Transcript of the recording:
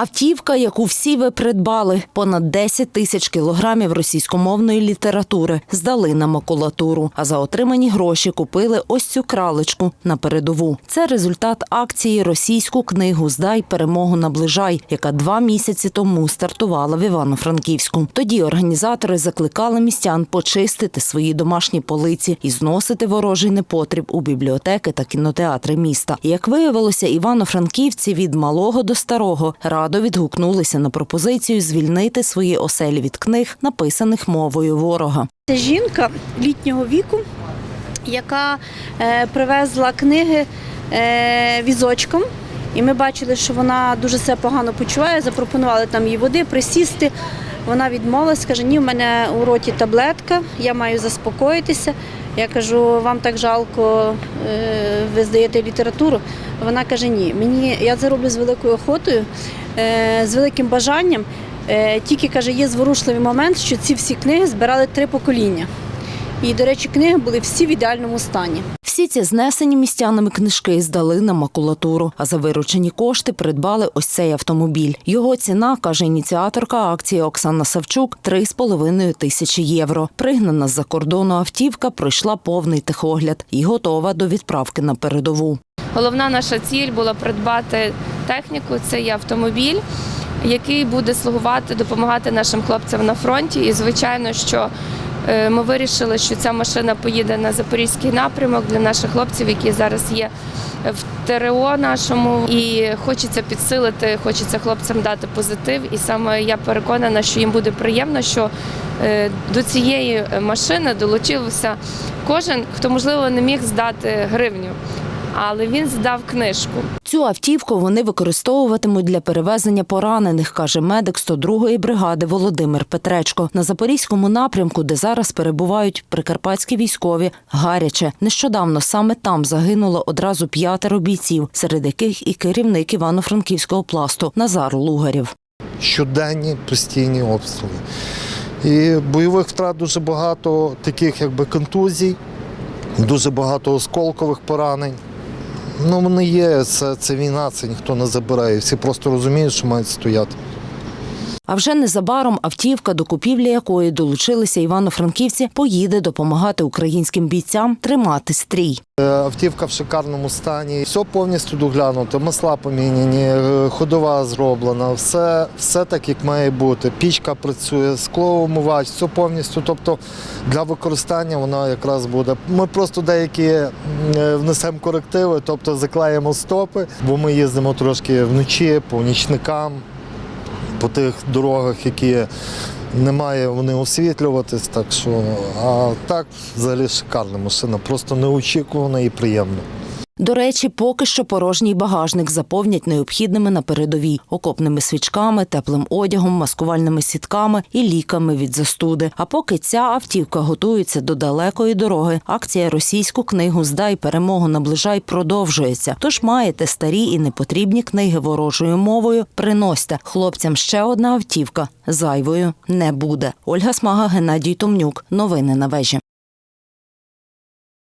Автівка, яку всі ви придбали, понад 10 тисяч кілограмів російськомовної літератури здали на макулатуру. А за отримані гроші купили ось цю кралечку на передову. Це результат акції Російську книгу Здай перемогу наближай, яка два місяці тому стартувала в Івано-Франківську. Тоді організатори закликали містян почистити свої домашні полиці і зносити ворожий непотріб у бібліотеки та кінотеатри міста. Як виявилося, івано-франківці від малого до старого радо відгукнулися на пропозицію звільнити свої оселі від книг, написаних мовою ворога. Це жінка літнього віку, яка е, привезла книги е, візочком. І ми бачили, що вона дуже себе погано почуває. Запропонували там їй води, присісти. Вона відмовилась, каже, ні, в мене у роті таблетка, я маю заспокоїтися. Я кажу, вам так жалко, е, ви здаєте літературу. Вона каже, ні, мені я це роблю з великою охотою, е, з великим бажанням. Е, Тільки каже, є зворушливий момент, що ці всі книги збирали три покоління. І, до речі, книги були всі в ідеальному стані. Всі ці знесені містянами книжки здали на макулатуру, а за виручені кошти придбали ось цей автомобіль. Його ціна, каже ініціаторка акції Оксана Савчук, 3,5 тисячі євро. Пригнана з-за кордону автівка пройшла повний техогляд і готова до відправки на передову. Головна наша ціль була придбати техніку. Це є автомобіль, який буде слугувати, допомагати нашим хлопцям на фронті. І звичайно, що ми вирішили, що ця машина поїде на запорізький напрямок для наших хлопців, які зараз є в ТРО нашому. І хочеться підсилити, хочеться хлопцям дати позитив. І саме я переконана, що їм буде приємно, що е, до цієї машини долучився кожен, хто можливо не міг здати гривню. Але він здав книжку. Цю автівку вони використовуватимуть для перевезення поранених, каже медик 102-ї бригади Володимир Петречко. На запорізькому напрямку, де зараз перебувають прикарпатські військові, гаряче. Нещодавно саме там загинуло одразу п'ятеро бійців, серед яких і керівник Івано-Франківського пласту Назар Лугарів. щоденні постійні обстріли. І бойових втрат дуже багато, таких якби контузій, дуже багато осколкових поранень. Ну, вони є, це, це війна, це ніхто не забирає. Всі просто розуміють, що мають стояти. А вже незабаром автівка, до купівлі якої долучилися івано-франківці, поїде допомагати українським бійцям тримати стрій. Е, Автівка в шикарному стані, все повністю доглянуто, масла поміняні, е, ходова зроблена, все, все так, як має бути. Пічка працює, склоумивач, все повністю. Тобто для використання вона якраз буде. Ми просто деякі е, внесемо корективи, тобто заклеїмо стопи, бо ми їздимо трошки вночі по нічникам, по тих дорогах, які немає вони освітлюватись, так що а так взагалі шикарна машина, просто неочікувана і приємна. До речі, поки що порожній багажник заповнять необхідними на передовій окопними свічками, теплим одягом, маскувальними сітками і ліками від застуди. А поки ця автівка готується до далекої дороги, акція російську книгу Здай перемогу наближай продовжується. Тож маєте старі і непотрібні книги ворожою мовою. Приносьте хлопцям ще одна автівка зайвою не буде. Ольга Смага, Геннадій Томнюк. Новини на вежі.